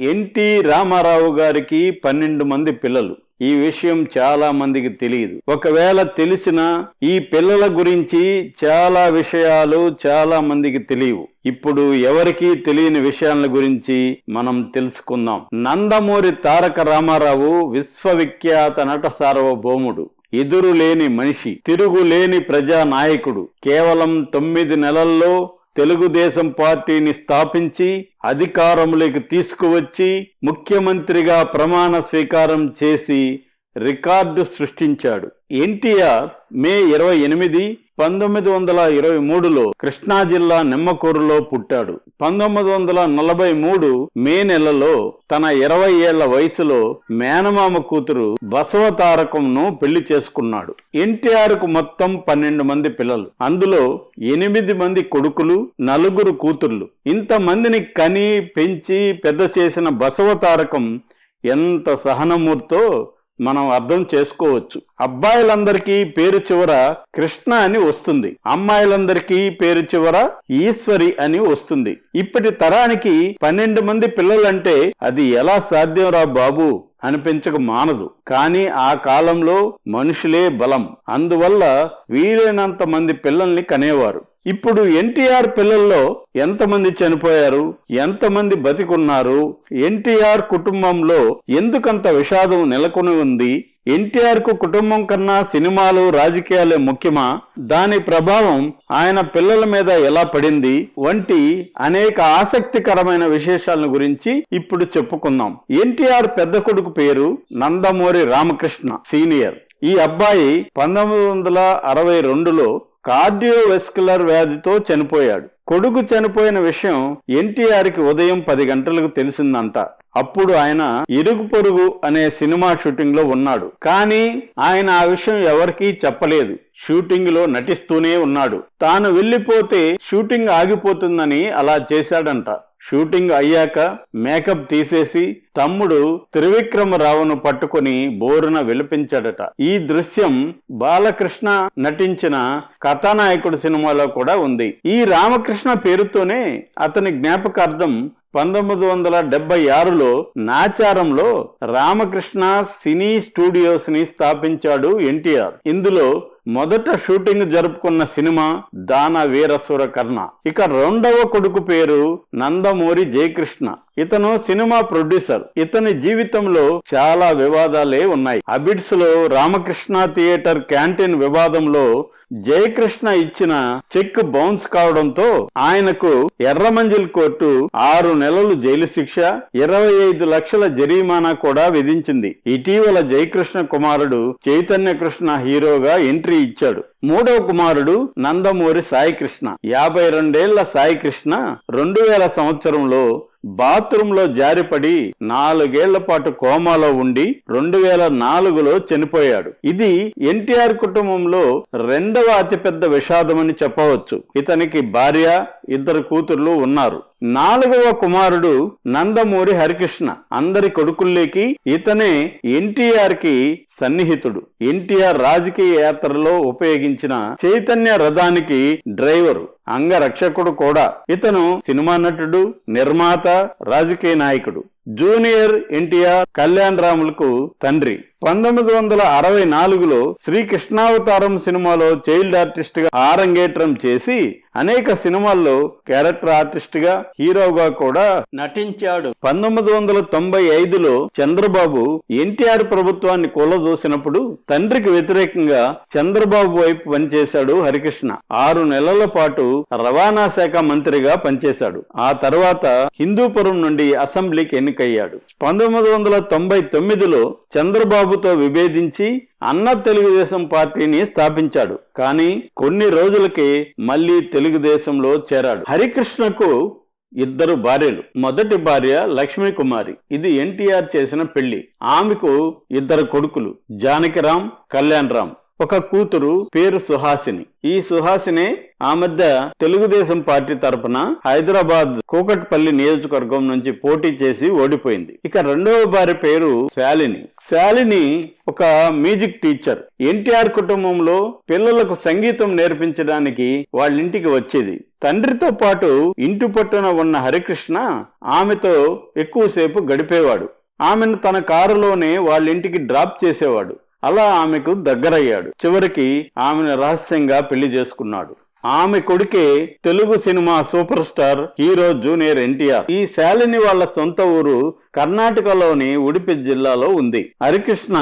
NT Ramarao గారికి పన్నెండు మంది పిల్లలు. ఈ విషయం చాలా మందికి తెలియదు. ఒకవేళ తెలిసిన ఈ పిల్లల గురించి చాలా విషయాలు చాలా మందికి తెలియవు. ఇప్పుడు ఎవరికీ తెలియని విషయాల గురించి మనం తెలుసుకుందాం. నందమూరి తారక రామారావు విశ్వవిఖ్యాత నట సార్వభౌముడు. ఎదురులేని మనిషి తిరుగులేని ప్రజానాయకుడు. కేవలం తొమ్మిది నెలల్లో తెలుగుదేశం పార్టీని స్థాపించి అధికారంలోకి తీసుకువచ్చి ముఖ్యమంత్రిగా ప్రమాణ స్వీకారం చేసి రికార్డు సృష్టించాడు. ఎన్టీఆర్ మే ఇరవై ఎనిమిది పంతొమ్మిది వందల ఇరవై మూడులో కృష్ణా జిల్లా నిమ్మకూరులో పుట్టాడు. పంతొమ్మిది వందల నలభై మూడు మే నెలలో తన ఇరవై ఏళ్ళ వయసులో మేనమామ కూతురు బసవతారకంను పెళ్ళి చేసుకున్నాడు. ఎన్టీఆర్కు మొత్తం పన్నెండు మంది పిల్లలు. అందులో ఎనిమిది మంది కొడుకులు నలుగురు కూతుర్లు. ఇంతమందిని కని పెంచి పెద్ద చేసిన బసవతారకం ఎంత సహనమూర్తో మనం అర్థం చేసుకోవచ్చు. అబ్బాయిలందరికీ పేరు చివర కృష్ణ అని వస్తుంది. అమ్మాయిలందరికీ పేరు చివర ఈశ్వరి అని వస్తుంది. ఇప్పటి తరానికి పన్నెండు మంది పిల్లలంటే అది ఎలా సాధ్యంరా బాబు? అనిపించక మానదు. కానీ ఆ కాలంలో మనుషులే బలం. అందువల్ల వీలైనంత మంది పిల్లల్ని కనేవారు. ఇప్పుడు ఎన్టీఆర్ పిల్లల్లో ఎంతమంది చనిపోయారు? ఎంతమంది బతికున్నారు? ఎన్టీఆర్ కుటుంబంలో ఎందుకంత విషాదం నెలకొని ఉంది? ఎన్టీఆర్కు కుటుంబం కన్నా సినిమాలు రాజకీయాలే ముఖ్యమా? దాని ప్రభావం ఆయన పిల్లల మీద ఎలా పడింది? వంటి అనేక ఆసక్తికరమైన విశేషాలను గురించి ఇప్పుడు చెప్పుకుందాం. ఎన్టీఆర్ పెద్ద కొడుకు పేరు నందమూరి రామకృష్ణ సీనియర్. ఈ అబ్బాయి పంతొమ్మిది వందల అరవై రెండులో కార్డియోవెస్కులర్ వ్యాధితో చనిపోయాడు. కొడుకు చనిపోయిన విషయం ఎన్టీఆర్కి ఉదయం పది గంటలకు తెలిసిందంట. అప్పుడు ఆయన ఇరుగు పొరుగు అనే సినిమా షూటింగ్లో ఉన్నాడు. కానీ ఆయన ఆ విషయం ఎవరికీ చెప్పలేదు. షూటింగ్లో నటిస్తూనే ఉన్నాడు. తాను వెళ్ళిపోతే షూటింగ్ ఆగిపోతుందని అలా చేశాడంట. షూటింగ్ అయ్యాక మేకప్ తీసేసి తమ్ముడు త్రివిక్రమరావును పట్టుకొని బోరున విలపించాడట. ఈ దృశ్యం బాలకృష్ణ నటించిన కథానాయకుడు సినిమాలో కూడా ఉంది. ఈ రామకృష్ణ పేరుతోనే అతని జ్ఞాపకార్థం పంతొమ్మిది వందల డెబ్బై ఆరులో నాచారంలో రామకృష్ణ సినీ స్టూడియోస్ని స్థాపించాడు ఎన్టీఆర్. ఇందులో మొదట షూటింగ్ జరుపుకున్న సినిమా దాన వీరసుర కర్ణ. ఇక రెండవ కొడుకు పేరు నందమూరి జయకృష్ణ. ఇతను సినిమా ప్రొడ్యూసర్. ఇతని జీవితంలో చాలా వివాదాలే ఉన్నాయి. అబిడ్స్లో రామకృష్ణ థియేటర్ క్యాంటీన్ వివాదంలో జయకృష్ణ ఇచ్చిన చెక్ బౌన్స్ కావడంతో ఆయనకు ఎర్రమంజిల్ కోర్టు ఆరు నెలలు జైలు శిక్ష ఇరవై ఐదు లక్షల జరిమానా కూడా విధించింది. ఇటీవల జయకృష్ణ కుమారుడు చైతన్య కృష్ణ హీరోగా ఎంట్రీ ఇచ్చాడు. మూడవ కుమారుడు నందమూరి సాయికృష్ణ. యాభై రెండేళ్ళ సాయికృష్ణ రెండు వేల సంవత్సరంలో బాత్రూంలో జారిపడి నాలుగేళ్ళ పాటు కోమాలో ఉండి రెండు వేల నాలుగులో చనిపోయాడు. ఇది ఎన్టీఆర్ కుటుంబంలో రెండవ అతిపెద్ద విషాదమని చెప్పవచ్చు. ఇతనికి భార్య ఇద్దరు కూతుర్లు ఉన్నారు. నాలుగవ కుమారుడు నందమూరి హరికృష్ణ. అందరి కొడుకుల్లేకి ఇతనే ఎన్టీఆర్కి సన్నిహితుడు. ఎన్టీఆర్ రాజకీయ యాత్రలో ఉపయోగించిన చైతన్య రథానికి డ్రైవరు. అంగరక్షకుడు కూడా. ఇతను సినిమా నటుడు నిర్మాత రాజకీయ నాయకుడు. జూనియర్ ఎన్టీఆర్ కళ్యాణ్ రాములకు తండ్రి. పంతొమ్మిది వందల అరవై నాలుగులో శ్రీకృష్ణావతారం సినిమాలో చైల్డ్ ఆర్టిస్ట్గా ఆరంగేట్రం చేసి అనేక సినిమాల్లో క్యారెక్టర్ ఆర్టిస్ట్గా హీరోగా కూడా నటించాడు. పంతొమ్మిది వందల తొంభై ఐదులో చంద్రబాబు ఎన్టీఆర్ ప్రభుత్వాన్ని కూలదోసినప్పుడు తండ్రికి వ్యతిరేకంగా చంద్రబాబు వైపు పనిచేశాడు హరికృష్ణ. ఆరు నెలల పాటు రవాణా శాఖ మంత్రిగా పనిచేశాడు. ఆ తర్వాత హిందూపురం నుండి అసెంబ్లీకి ఎన్నికయ్యాడు. పంతొమ్మిది వందల తొంభై తొమ్మిదిలో చంద్రబాబు చంద్రబాబుతో విభేదించి అన్న తెలుగుదేశం పార్టీని స్థాపించాడు. కానీ కొన్ని రోజులకి మళ్ళీ తెలుగుదేశంలో చేరాడు. హరికృష్ణకు ఇద్దరు భార్యలు. మొదటి భార్య లక్ష్మీ కుమారి ఇది ఎన్టీఆర్ చేసిన పెళ్ళి. ఆమెకు ఇద్దరు కొడుకులు. జానకిరామ్ కళ్యాణ్ రామ్ ఒక కూతురు పేరు సుహాసిని. ఈ సుహాసినే ఆ మధ్య తెలుగుదేశం పార్టీ తరపున హైదరాబాద్ కూకట్పల్లి నియోజకవర్గం నుంచి పోటీ చేసి ఓడిపోయింది. ఇక రెండవ భార్య పేరు శాలిని. శాలిని ఒక మ్యూజిక్ టీచర్. ఎన్టీఆర్ కుటుంబంలో పిల్లలకు సంగీతం నేర్పించడానికి వాళ్ళ ఇంటికి వచ్చేది. తండ్రితో పాటు ఇంటి పట్టున ఉన్న హరికృష్ణ ఆమెతో ఎక్కువసేపు గడిపేవాడు. ఆమెను తన కారులోనే వాళ్ళ ఇంటికి డ్రాప్ చేసేవాడు. అలా ఆమెకు దగ్గరయ్యాడు. చివరికి ఆమెను రహస్యంగా పెళ్ళి చేసుకున్నాడు. ఆమె కొడుకే Telugu cinema super star hero junior NTR. ఈ శాలిని వాళ్ళ సొంత ఊరు కర్ణాటకలోని ఉడిపి జిల్లాలో ఉంది. హరికృష్ణ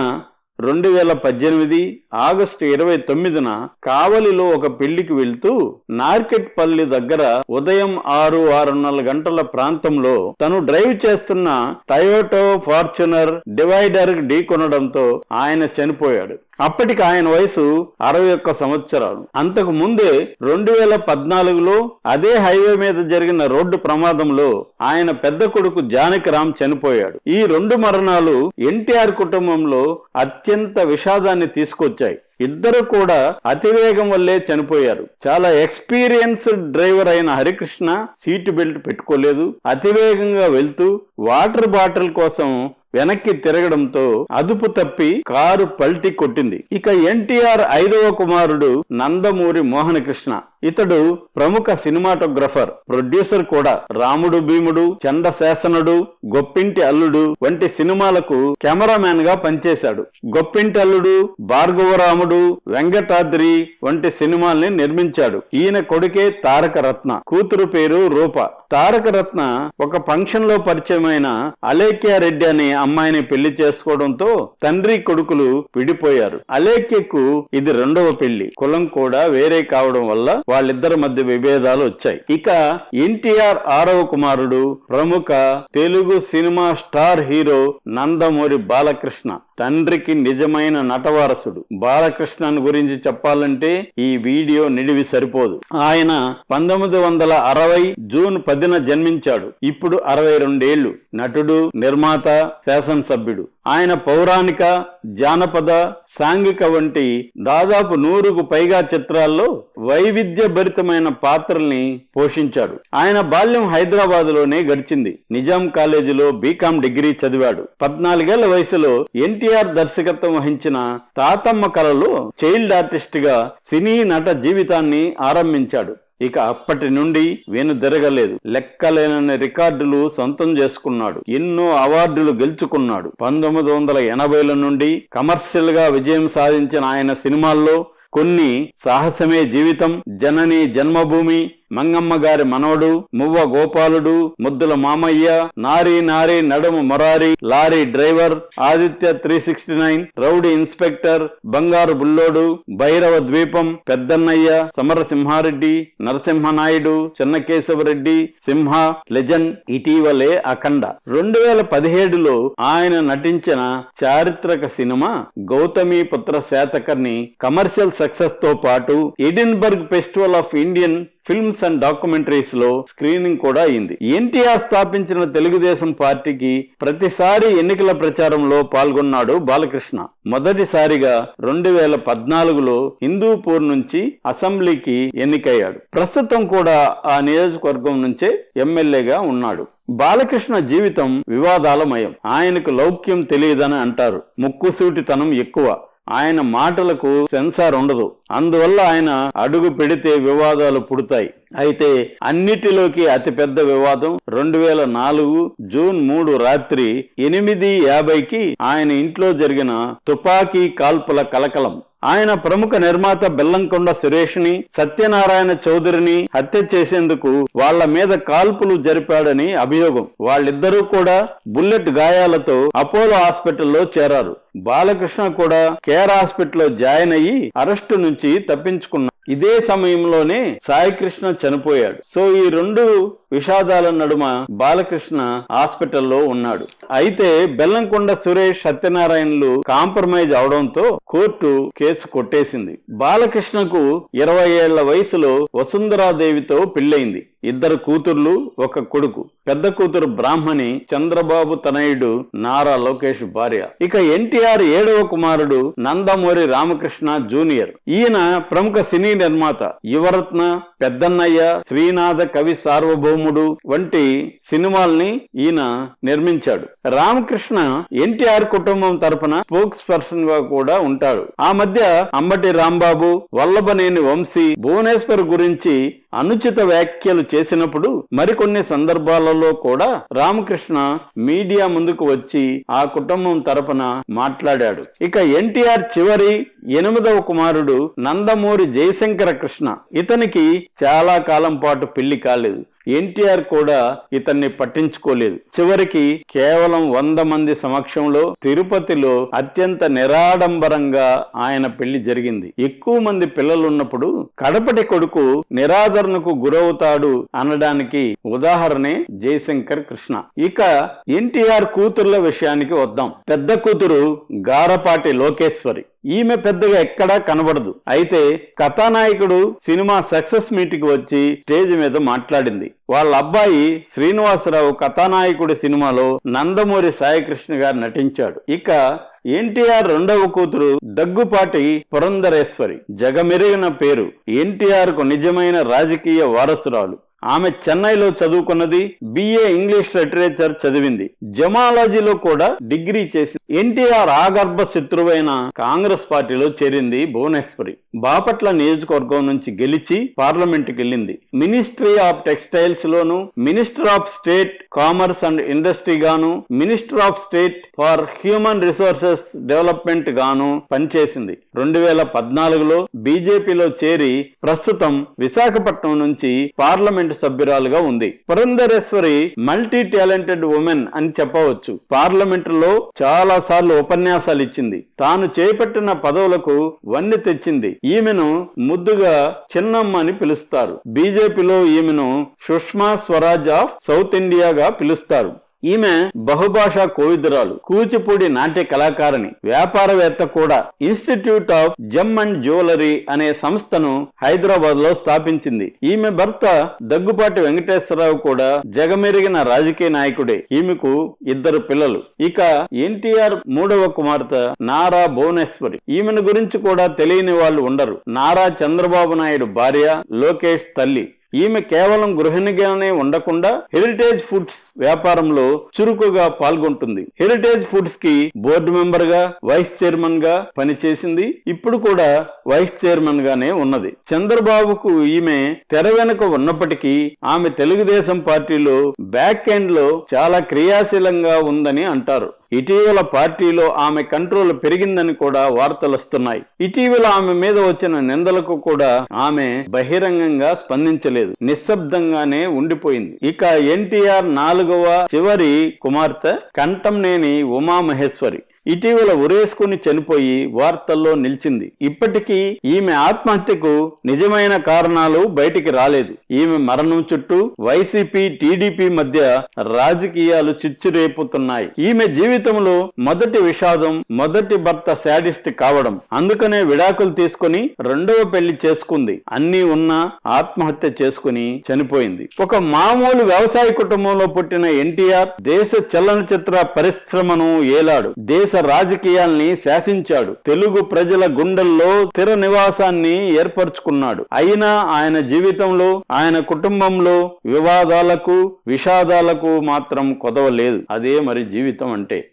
రెండు వేల పద్దెనిమిది ఆగస్టు ఇరవై తొమ్మిదిన కావలిలో ఒక పెళ్ళికి వెళ్తూ నార్కెట్పల్లి దగ్గర ఉదయం ఆరు ఆరున్నర గంటల ప్రాంతంలో తను డ్రైవ్ చేస్తున్న టయోటో ఫార్చునర్ డివైడర్ ఢీకొనడంతో ఆయన చనిపోయాడు. అప్పటికి ఆయన వయసు అరవై ఒక్క సంవత్సరాలు. అంతకు ముందే రెండు వేల పద్నాలుగులో అదే హైవే మీద జరిగిన రోడ్డు ప్రమాదంలో ఆయన పెద్ద కొడుకు జానకిరామ్ చనిపోయాడు. ఈ రెండు మరణాలు ఎన్టీఆర్ కుటుంబంలో అత్యంత విషాదాన్ని తీసుకొచ్చాయి. ఇద్దరు కూడా అతివేగం వల్లే చనిపోయారు. చాలా ఎక్స్పీరియన్స్డ్ డ్రైవర్ అయిన హరికృష్ణ సీటు బెల్ట్ పెట్టుకోలేదు. అతివేగంగా వెళ్తూ వాటర్ బాటిల్ కోసం వెనక్కి తిరగడంతో అదుపు తప్పి కారు పల్టీ కొట్టింది. ఇక ఎన్టీఆర్ ఐదవ కుమారుడు నందమూరి మోహనకృష్ణ. ఇతడు ప్రముఖ సినిమాటోగ్రఫర్ ప్రొడ్యూసర్ కూడా. రాముడు భీముడు చండశాసనుడు గొప్పింటి అల్లుడు వంటి సినిమాలకు కెమెరామ్యాన్గా పనిచేశాడు. గొప్పింటి అల్లుడు భార్గవరాముడు వెంకటాద్రి వంటి సినిమాల్ని నిర్మించాడు. ఈయన కొడుకే తారక రత్న కూతురు పేరు రూప. తారక రత్న ఒక ఫంక్షన్లో పరిచయమైన అలేఖ్య రెడ్డి అనే అమ్మాయిని పెళ్ళి చేసుకోవడంతో తండ్రి కొడుకులు విడిపోయారు. అలేఖ్యకు ఇది రెండవ పెళ్ళి. కులం కూడా వేరే కావడం వల్ల వాళ్ళిద్దరి మధ్య విభేదాలు వచ్చాయి. ఇక ఎన్టీఆర్ ఆరవ కుమారుడు ప్రముఖ Telugu cinema star hero Nandamuri Balakrishna తండ్రికి నిజమైన నటవారసుడు. బాలకృష్ణన్ గురించి చెప్పాలంటే ఈ వీడియో నిడివి సరిపోదు. ఆయన పంతొమ్మిది వందల అరవై జూన్ పదిన జన్మించాడు. ఇప్పుడు అరవై రెండేళ్ళు. నటుడు నిర్మాత శాసనసభ్యుడు. ఆయన పౌరాణిక జానపద సాంఘిక వంటి దాదాపు నూరుకు పైగా చిత్రాల్లో వైవిధ్య భరితమైన పాత్రల్ని పోషించాడు. ఆయన బాల్యం హైదరాబాద్లోనే గడిచింది. నిజాం కాలేజీలో బీకాం డిగ్రీ చదివాడు. పద్నాలుగేళ్ళ వయసులో ఎన్టీఆర్ దర్శకత్వం వహించిన తాతమ్మ కళలో చైల్డ్ ఆర్టిస్ట్గా సినీ నట జీవితాన్ని ఆరంభించాడు. ఇక అప్పటి నుండి వెనుదిరగలేదు. లెక్కలేనన్ని రికార్డులు సొంతం చేసుకున్నాడు. ఎన్నో అవార్డులు గెలుచుకున్నాడు. పంతొమ్మిది వందల ఎనభైల నుండి కమర్షియల్గా విజయం సాధించిన ఆయన సినిమాల్లో కొన్ని సాహసమే జీవితం జనని జన్మభూమి మంగమ్మ గారి మనవడు మువ్వ గోపాలుడు ముద్దుల మామయ్య Nari Nari Naduma Murari lorry driver Aditya three sixty nine rowdy inspector Bangaru Bullodu Bhairava Dweepam Peddannayya Samarasimha Reddy Narasimha Naidu Chinna Kesava Reddy Simha legend ఇటీవలే అఖండ. రెండు వేల పదిహేడులో ఆయన నటించిన చారిత్రక సినిమా గౌతమి పుత్ర శాతకర్ని కమర్షియల్ సక్సెస్తో పాటు Edinburgh festival of Indian films and డాక్యుమెంటరీస్లో screening కూడా అయింది. ఎన్టీఆర్ స్థాపించిన తెలుగుదేశం పార్టీకి ప్రతిసారి ఎన్నికల ప్రచారంలో పాల్గొన్నాడు బాలకృష్ణ. మొదటిసారిగా రెండు వేల పద్నాలుగులో హిందూపూర్ నుంచి అసెంబ్లీకి ఎన్నికయ్యాడు. ప్రస్తుతం కూడా ఆ నియోజకవర్గం నుంచే ఎమ్మెల్యేగా ఉన్నాడు. బాలకృష్ణ జీవితం వివాదాలమయం. ఆయనకు లౌక్యం తెలియదని అంటారు. ముక్కుసూటితనం ఎక్కువ. ఆయన మాటలకు సెన్సార్ ఉండదు. అందువల్ల ఆయన అడుగు పెడితే వివాదాలు పుడతాయి. అయితే అన్నిటిలోకి అతిపెద్ద వివాదం రెండు వేల నాలుగు జూన్ మూడు రాత్రి ఎనిమిది యాభైకి ఆయన ఇంట్లో జరిగిన తుపాకీ కాల్పుల కలకలం. ఆయన ప్రముఖ నిర్మాత బెల్లంకొండ సురేష్ని సత్యనారాయణ చౌదరిని హత్య చేసేందుకు వాళ్ళ మీద కాల్పులు జరిపాడని అభియోగం. వాళ్ళిద్దరూ కూడా బుల్లెట్ గాయాలతో అపోలో హాస్పిటల్లో చేరారు. బాలకృష్ణ కూడా కేర్ హాస్పిటల్లో జాయిన్ అయ్యి అరెస్టు నుంచి తప్పించుకున్నారు. ఇదే సమయంలోనే సాయికృష్ణ చనిపోయాడు. సో ఈ రెండు విషాదాల నడుమ బాలకృష్ణ హాస్పిటల్లో ఉన్నాడు. అయితే బెల్లంకొండ సురేష్ సత్యనారాయణలు కాంప్రమైజ్ అవడంతో కోర్టు కేసు కొట్టేసింది. బాలకృష్ణకు ఇరవై ఏళ్ళ వయసులో వసుంధరాదేవితో పెళ్ళైంది ఇద్దరు కూతుర్లు ఒక కొడుకు. పెద్ద కూతురు బ్రాహ్మణి చంద్రబాబు తనయుడు నారా లోకేష్ భార్య. ఇక ఎన్టీఆర్ ఏడవ కుమారుడు నందమూరి రామకృష్ణ జూనియర్. ఈయన ప్రముఖ సినీ నిర్మాత. యువరత్న పెద్దన్నయ్య శ్రీనాథ కవి సార్వభౌముడు వంటి సినిమాల్ని ఈయన నిర్మించాడు. రామకృష్ణ ఎన్టీఆర్ కుటుంబం తరపున స్పోక్స్ పర్సన్గా కూడా ఉంటాడు. ఆ మధ్య అంబటి రాంబాబు వల్లభనేని వంశీ భువనేశ్వర్ గురించి అనుచిత వ్యాఖ్యలు చేసినప్పుడు మరికొన్ని సందర్భాలలో కూడా రామకృష్ణ మీడియా ముందుకు వచ్చి ఆ కుటుంబం తరపున మాట్లాడాడు. ఇక ఎన్టీఆర్ చివరి ఎనిమిదవ కుమారుడు నందమూరి జయశంకర కృష్ణ. ఇతనికి చాలా కాలం పాటు పెళ్ళి కాలేదు. ఎన్టీఆర్ కూడా ఇతన్ని పట్టించుకోలేదు. చివరికి కేవలం వంద మంది సమక్షంలో తిరుపతిలో అత్యంత నిరాడంబరంగా ఆయన పెళ్ళి జరిగింది. ఎక్కువ మంది పిల్లలున్నప్పుడు కడపటి కొడుకు నిరాదరణకు గురవుతాడు అనడానికి ఉదాహరణే జయశంకర్ కృష్ణ. ఇక ఎన్టీఆర్ కూతుర్ల విషయానికి వద్దాం. పెద్ద కూతురు గారపాటి లోకేశ్వరి. ఈమె పెద్దగా ఎక్కడా కనబడదు. అయితే కథానాయకుడు సినిమా సక్సెస్ మీట్కి వచ్చి స్టేజ్ మీద మాట్లాడింది. వాళ్ళ అబ్బాయి శ్రీనివాసరావు కథానాయకుడి సినిమాలో నందమూరి సాయికృష్ణ గారు నటించాడు. ఇక ఎన్టీఆర్ రెండవ కూతురు దగ్గుపాటి పురంధరేశ్వరి జగమెరిగిన పేరు. ఎన్టీఆర్కు నిజమైన రాజకీయ వారసురాలు. ఆమె చెన్నైలో చదువుకున్నది బిఏ ఇంగ్లీష్ లిటరేచర్ చదివింది. జమాలజీలో కూడా డిగ్రీ చేసి ఎన్టీఆర్ ఆగర్భ శత్రువైన కాంగ్రెస్ పార్టీలో చేరింది భువనేశ్వరి. బాపట్ల నియోజకవర్గం నుంచి గెలిచి పార్లమెంట్కి వెళ్ళింది. Ministry of textiles loan minister of state commerce and industry గాను minister of state for human resources development గాను పనిచేసింది. రెండు వేల పద్నాలుగులో బీజేపీలో చేరి ప్రస్తుతం విశాఖపట్నం నుంచి పార్లమెంట్ సభ్యురాలుగా ఉంది. పురంధరేశ్వరి మల్టీ టాలెంటెడ్ ఉమెన్ అని చెప్పవచ్చు. పార్లమెంట్లో చాలా సార్లు ఉపన్యాసాలు ఇచ్చింది. తాను చేపట్టిన పదవులకు వన్ని తెచ్చింది. ఈమెను ముద్దుగా చిన్నమ్మ అని పిలుస్తారు. బీజేపీలో ఈమెను సుష్మా స్వరాజ్ ఆఫ్ సౌత్ ఇండియాగా పిలుస్తారు. ఈమె బహుభాషా కోవిదురాలు కూచిపూడి నాట్య కళాకారిణి వ్యాపారవేత్త కూడా. Institute of gem and jewellery అనే సంస్థను హైదరాబాద్లో స్థాపించింది. ఈమె భర్త దగ్గుపాటి వెంకటేశ్వరరావు కూడా జగమెరిగిన రాజకీయ నాయకుడే. ఈమెకు ఇద్దరు పిల్లలు. ఇక ఎన్టీఆర్ మూడవ కుమార్తె నారా భువనేశ్వరి. ఈమెను గురించి కూడా తెలియని వాళ్ళు ఉండరు. నారా చంద్రబాబు నాయుడు భార్య లోకేష్ తల్లి. ఈమె కేవలం గృహిణిగానే ఉండకుండా హెరిటేజ్ ఫుడ్స్ వ్యాపారంలో చురుకుగా పాల్గొంటుంది. హెరిటేజ్ ఫుడ్స్కి బోర్డు మెంబర్గా వైస్ చైర్మన్గా పనిచేసింది. ఇప్పుడు కూడా వైస్ చైర్మన్ గానే ఉన్నది. చంద్రబాబుకు ఈమె తెర వెనుక ఉన్నప్పటికీ ఆమె తెలుగుదేశం పార్టీలో బ్యాక్ ఎండ్లో చాలా క్రియాశీలంగా ఉందని అంటారు. ఇటీవల పార్టీలో ఆమె కంట్రోల్ పెరిగిందని కూడా వార్తలు వస్తున్నాయి. ఇటీవల ఆమె మీద వచ్చిన నిందలకు కూడా ఆమె బహిరంగంగా స్పందించలేదు. నిశ్శబ్దంగానే ఉండిపోయింది. ఇక ఎన్టీఆర్ నాలుగవ చివరి కుమార్తె కంఠంనేని ఉమామహేశ్వరి. ఇటీవల ఉరేసుకుని చనిపోయి వార్తల్లో నిలిచింది. ఇప్పటికీ ఈమె ఆత్మహత్యకు నిజమైన కారణాలు బయటికి రాలేదు. ఈమె మరణం చుట్టూ వైసీపీ టీడీపీ మధ్య రాజకీయాలు చిచ్చురేపుతున్నాయి. ఈమె జీవితంలో మొదటి విషాదం మొదటి భర్త శాడిస్ట్ కావడం. అందుకనే విడాకులు తీసుకుని రెండవ పెళ్ళి చేసుకుంది. అన్నీ ఉన్నా ఆత్మహత్య చేసుకుని చనిపోయింది. ఒక మామూలు వ్యవసాయ కుటుంబంలో పుట్టిన ఎన్టీఆర్ దేశ చలనచిత్ర పరిశ్రమను ఏలాడు. దేశ దేశ రాజకీయాల్ని శాసించాడు. తెలుగు ప్రజల గుండెల్లో స్థిర నివాసాన్ని ఏర్పరచుకున్నాడు. అయినా ఆయన జీవితంలో ఆయన కుటుంబంలో వివాదాలకు విషాదాలకు మాత్రం కొదవలేదు. అదే మరి జీవితం అంటే.